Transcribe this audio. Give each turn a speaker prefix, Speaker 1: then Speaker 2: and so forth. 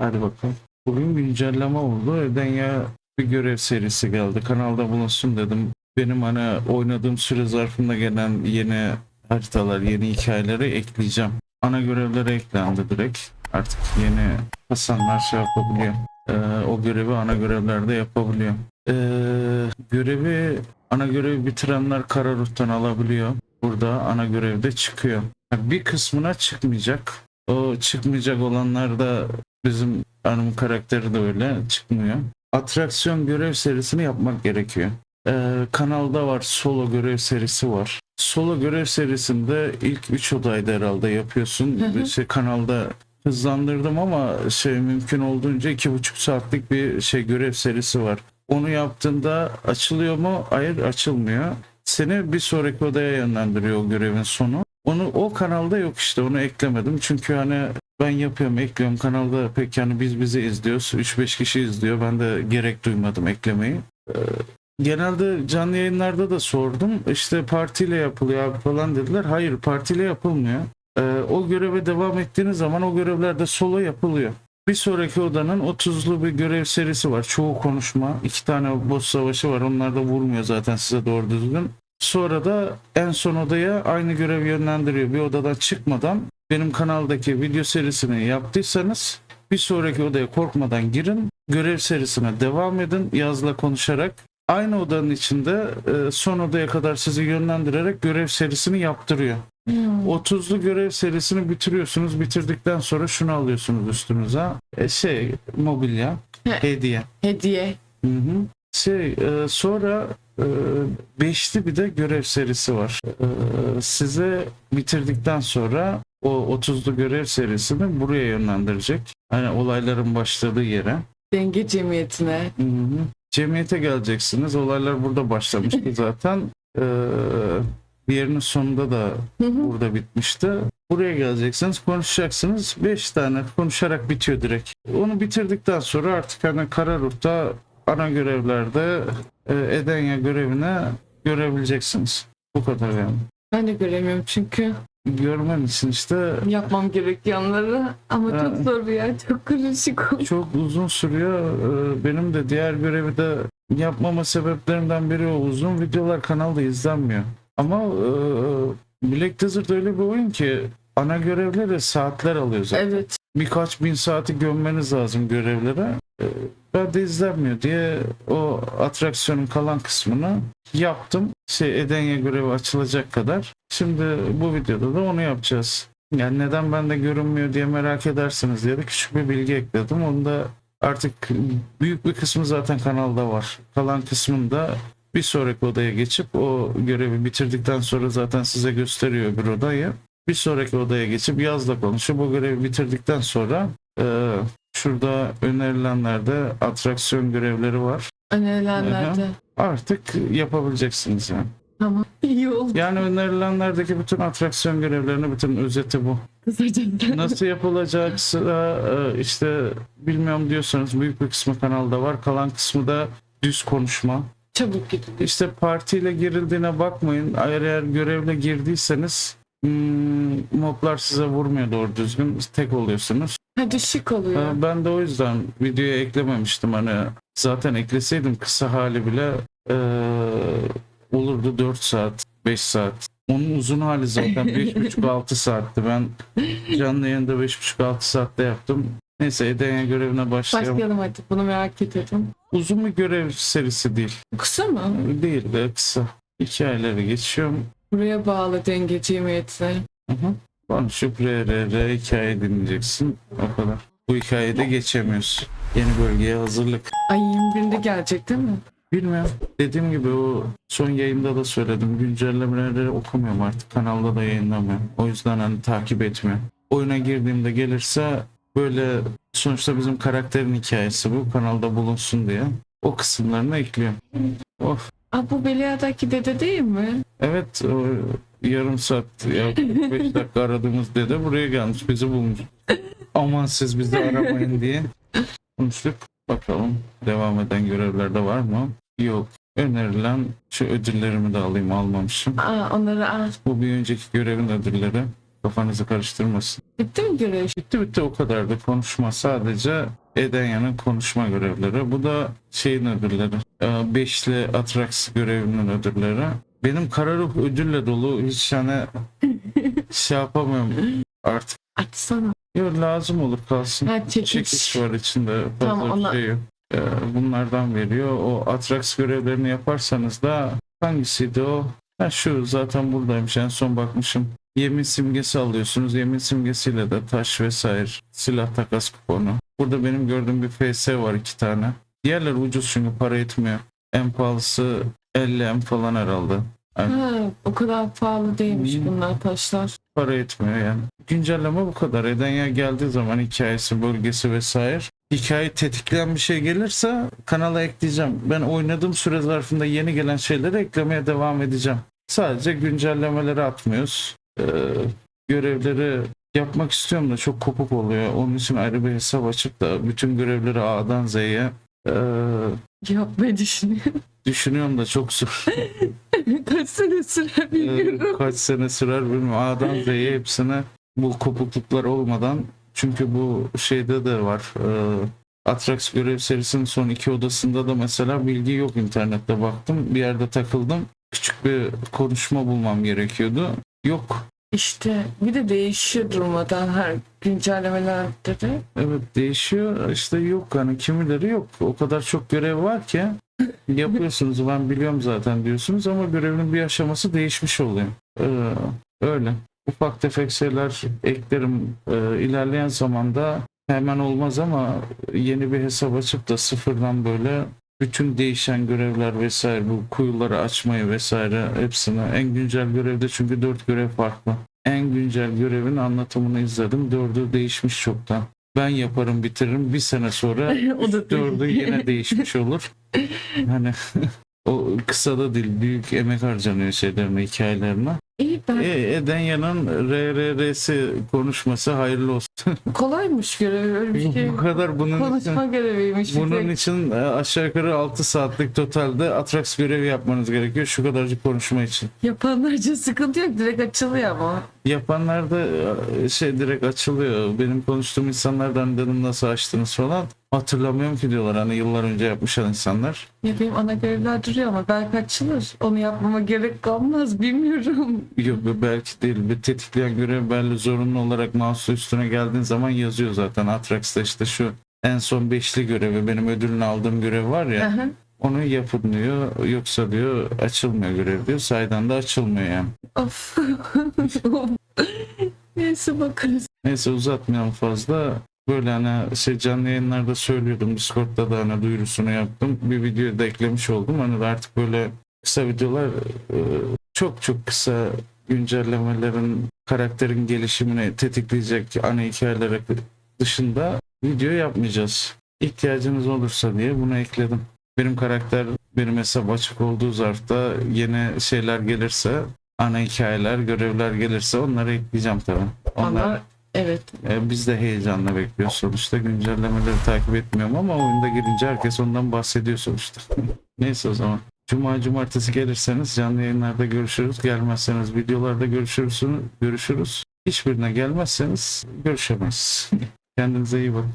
Speaker 1: Hadi bakalım. Bugün güncelleme oldu. Edenya bir görev serisi geldi. Kanalda bulunsun dedim. Benim hani oynadığım süre zarfında gelen yeni haritalar, yeni hikayeleri ekleyeceğim. Ana görevlere eklendi direkt. Artık yeni Hasanlar şey yapabiliyor. Ee, o görevi ana görevlerde yapabiliyor. Ee, görevi ana görevi bitirenler Kararut'tan alabiliyor. Burada ana görevde çıkıyor. Bir kısmına çıkmayacak. O çıkmayacak olanlar da bizim hanım karakteri de öyle çıkmıyor. Atraksiyon görev serisini yapmak gerekiyor. Ee, kanalda var solo görev serisi var. Solo görev serisinde ilk 3 odayda herhalde yapıyorsun.
Speaker 2: Hı hı.
Speaker 1: Şey, kanalda hızlandırdım ama şey mümkün olduğunca iki buçuk saatlik bir şey görev serisi var. Onu yaptığında açılıyor mu? Hayır açılmıyor. Seni bir sonraki odaya yönlendiriyor o görevin sonu. Onu o kanalda yok işte onu eklemedim. Çünkü hani ben yapıyorum ekliyorum kanalda pek yani biz bizi izliyoruz. 3-5 kişi izliyor. Ben de gerek duymadım eklemeyi. Ee, genelde canlı yayınlarda da sordum. İşte partiyle yapılıyor abi falan dediler. Hayır partiyle yapılmıyor. Ee, o göreve devam ettiğiniz zaman o görevlerde solo yapılıyor. Bir sonraki odanın 30'lu bir görev serisi var. Çoğu konuşma. iki tane boss savaşı var. Onlar da vurmuyor zaten size doğru düzgün. Sonra da en son odaya aynı görev yönlendiriyor. Bir odadan çıkmadan benim kanaldaki video serisini yaptıysanız bir sonraki odaya korkmadan girin. Görev serisine devam edin yazla konuşarak. Aynı odanın içinde e, son odaya kadar sizi yönlendirerek görev serisini yaptırıyor.
Speaker 2: Hmm.
Speaker 1: 30'lu görev serisini bitiriyorsunuz. Bitirdikten sonra şunu alıyorsunuz üstünüze. E, şey mobilya,
Speaker 2: He.
Speaker 1: hediye.
Speaker 2: Hediye.
Speaker 1: Hı hı. Şey e, sonra e, beşli bir de görev serisi var. E, size bitirdikten sonra o 30'lu görev serisini buraya yönlendirecek. Hani olayların başladığı yere.
Speaker 2: Denge cemiyetine.
Speaker 1: Hı hı. Cemiyete geleceksiniz. Olaylar burada başlamıştı zaten. E, diğerinin sonunda da
Speaker 2: Hı hı.
Speaker 1: burada bitmişti. Buraya geleceksiniz, konuşacaksınız. 5 tane konuşarak bitiyor direkt. Onu bitirdikten sonra artık hani Kararurt'ta ana görevlerde e, Edenya görevine görebileceksiniz. Bu kadar yani.
Speaker 2: ben de göremiyorum çünkü
Speaker 1: Görmen için işte
Speaker 2: yapmam gerekenleri ama
Speaker 1: Ha.
Speaker 2: çok zor bir yer. Çok karışık.
Speaker 1: çok uzun sürüyor. E, Benim de diğer görevi de yapmama sebeplerimden biri o uzun videolar kanalda izlenmiyor. Ama e, Black Desert öyle bir oyun ki ana görevleri saatler alıyor zaten.
Speaker 2: Evet.
Speaker 1: birkaç bin saati gömmeniz lazım görevlere. Ee, Ben de izlenmiyor diye o atraksiyonun kalan kısmını yaptım. Şey Edenya görevi açılacak kadar. Şimdi bu videoda da onu yapacağız. Yani neden bende görünmüyor diye merak edersiniz diye de küçük bir bilgi ekledim. Onu da artık büyük bir kısmı zaten kanalda var. Kalan kısmında bir sonraki odaya geçip o görevi bitirdikten sonra zaten size gösteriyor bir odayı bir sonraki odaya geçip yazla konuşup bu görevi bitirdikten sonra e, şurada önerilenlerde atraksiyon görevleri var.
Speaker 2: Önerilenlerde.
Speaker 1: Artık yapabileceksiniz yani.
Speaker 2: Tamam. İyi oldu.
Speaker 1: Yani önerilenlerdeki bütün atraksiyon görevlerinin bütün özeti bu.
Speaker 2: Kısaca.
Speaker 1: Nasıl yapılacaksa e, işte bilmiyorum diyorsanız büyük bir kısmı kanalda var. Kalan kısmı da düz konuşma.
Speaker 2: Çabuk gidin.
Speaker 1: İşte partiyle girildiğine bakmayın. Eğer, eğer görevle girdiyseniz hmm, moblar size vurmuyor doğru düzgün. Tek oluyorsunuz.
Speaker 2: Hadi şık oluyor.
Speaker 1: Ha, Ben de o yüzden videoya eklememiştim. Hani zaten ekleseydim kısa hali bile eee, olurdu 4 saat, 5 saat. Onun uzun hali zaten 5,5-6 saatti. Ben canlı yayında 5,5-6 saatte yaptım. Neyse Edenya görevine başlayalım.
Speaker 2: Başlayalım hadi. Bunu merak ediyorum.
Speaker 1: Uzun bir görev serisi değil.
Speaker 2: Kısa mı?
Speaker 1: Değil de kısa. Hikayeleri geçiyorum.
Speaker 2: Buraya bağlı denge cemiyetine.
Speaker 1: Hı hı. Konuşup re re re hikaye dinleyeceksin. O kadar. Bu hikayede geçemiyorsun. Yeni bölgeye hazırlık.
Speaker 2: Ay 21'inde gelecek değil mi?
Speaker 1: Bilmiyorum. Dediğim gibi o son yayında da söyledim. Güncellemeleri okumuyorum artık. Kanalda da yayınlamıyorum. O yüzden hani takip etmiyorum. Oyuna girdiğimde gelirse böyle sonuçta bizim karakterin hikayesi bu. Kanalda bulunsun diye. O kısımlarını ekliyorum. Of.
Speaker 2: Aa, bu Belia'daki dede değil mi?
Speaker 1: Evet o yarım saat ya 5 dakika aradığımız dede buraya gelmiş bizi bulmuş. Aman siz bizi aramayın diye konuştuk. Bakalım devam eden görevlerde var mı? Yok. Önerilen şu ödüllerimi de alayım almamışım.
Speaker 2: Aa, onları al.
Speaker 1: Bu bir önceki görevin ödülleri. Kafanızı karıştırmasın.
Speaker 2: Bitti mi görev?
Speaker 1: Bitti bitti o kadar da konuşma. Sadece Edenya'nın konuşma görevleri. Bu da şeyin ödülleri. Ee, Beşli Atrax görevinin ödülleri. Benim kara ruh ödülle dolu. Hiç hani şey yapamıyorum artık.
Speaker 2: Açsana.
Speaker 1: Yok lazım olur kalsın.
Speaker 2: Ha çekiç.
Speaker 1: Çekiç var içinde fazla
Speaker 2: Tamam, ona-
Speaker 1: şey yok. Ee, bunlardan veriyor. O Atrax görevlerini yaparsanız da hangisiydi o? Ha şu zaten buradaymış en son bakmışım. Yemin simgesi alıyorsunuz. Yemin simgesiyle de taş vesaire silah takas kuponu. Burada benim gördüğüm bir FS var iki tane. Diğerleri ucuz çünkü para etmiyor. En pahalısı 50 M falan herhalde. Yani
Speaker 2: Ha, o kadar pahalı değilmiş
Speaker 1: Hmm.
Speaker 2: bunlar taşlar.
Speaker 1: para etmiyor yani. Güncelleme bu kadar. Edenya geldiği zaman hikayesi, bölgesi vesaire. Hikaye tetikleyen bir şey gelirse kanala ekleyeceğim. Ben oynadığım süre zarfında yeni gelen şeyleri eklemeye devam edeceğim. Sadece güncellemeleri atmıyoruz. Ee, görevleri yapmak istiyorum da çok kopuk oluyor. Onun için ayrı bir hesap açıp da bütün görevleri A'dan Z'ye ee,
Speaker 2: Yapmayı düşünüyorum.
Speaker 1: düşünüyorum da çok zor.
Speaker 2: Kaç sene sürer
Speaker 1: Ee,
Speaker 2: bilmiyorum.
Speaker 1: kaç sene sürer bilmiyorum. A'dan Z'ye hepsine bu kopukluklar olmadan çünkü bu şeyde de var. E, Atrax görev serisinin son iki odasında da mesela bilgi yok internette baktım. Bir yerde takıldım. Küçük bir konuşma bulmam gerekiyordu. Yok.
Speaker 2: İşte bir de değişiyor durmadan her güncellemelerde de.
Speaker 1: Evet değişiyor. İşte yok hani kimileri yok. O kadar çok görev var ki yapıyorsunuz ben biliyorum zaten diyorsunuz ama görevin bir aşaması değişmiş oluyor. Ee, öyle. Ufak tefek şeyler eklerim Ee, ilerleyen zamanda hemen olmaz ama yeni bir hesap açıp da sıfırdan böyle bütün değişen görevler vesaire bu kuyuları açmayı vesaire hepsini en güncel görevde çünkü dört görev farklı. En güncel görevin anlatımını izledim. Dördü değişmiş çoktan. Ben yaparım bitiririm. Bir sene sonra dördü yine değişmiş olur. Hani o kısa da değil. Büyük emek harcanıyor şeylerine, hikayelerine.
Speaker 2: İyi ben
Speaker 1: E, Edenya'nın RRR'si konuşması hayırlı olsun.
Speaker 2: kolaymış görev öyle bir şey.
Speaker 1: Bu kadar bunun için,
Speaker 2: Konuşma göreviymiş. bir
Speaker 1: bunun
Speaker 2: tek.
Speaker 1: için aşağı yukarı 6 saatlik totalde Atrax görevi yapmanız gerekiyor. Şu kadarcık konuşma için.
Speaker 2: Yapanlar için sıkıntı yok direkt açılıyor ama.
Speaker 1: Yapanlar da e, şey direkt açılıyor. Benim konuştuğum insanlardan dedim nasıl açtınız falan. Hatırlamıyorum ki diyorlar hani yıllar önce yapmış insanlar.
Speaker 2: Ya benim ana görevler duruyor ama belki açılır. Onu yapmama gerek kalmaz bilmiyorum.
Speaker 1: Yok belki değil. Bir tetikleyen görev belli zorunlu olarak mouse üstüne geldiğin zaman yazıyor zaten. Atrax'ta işte şu en son beşli görevi benim ödülünü aldığım görev var ya
Speaker 2: Aha.
Speaker 1: onu yapın diyor. Yoksa diyor açılmıyor görev diyor. Saydan da açılmıyor yani.
Speaker 2: of. Neyse bakarız.
Speaker 1: Neyse uzatmayalım fazla. Böyle hani şey canlı yayınlarda söylüyordum. Discord'da da hani duyurusunu yaptım. Bir videoyu da eklemiş oldum. Hani artık böyle kısa videolar e, çok çok kısa güncellemelerin karakterin gelişimini tetikleyecek ana hikayeler dışında video yapmayacağız. İhtiyacınız olursa diye bunu ekledim. Benim karakter benim hesap açık olduğu zarfta yeni şeyler gelirse ana hikayeler, görevler gelirse onları ekleyeceğim tabii. Onlar
Speaker 2: Ama evet.
Speaker 1: e, biz de heyecanla bekliyoruz sonuçta. Güncellemeleri takip etmiyorum ama oyunda girince herkes ondan bahsediyor sonuçta. Neyse o zaman. Cuma cumartesi gelirseniz canlı yayınlarda görüşürüz. Gelmezseniz videolarda görüşürüz. Görüşürüz. Hiçbirine gelmezseniz görüşemeyiz. Kendinize iyi bakın.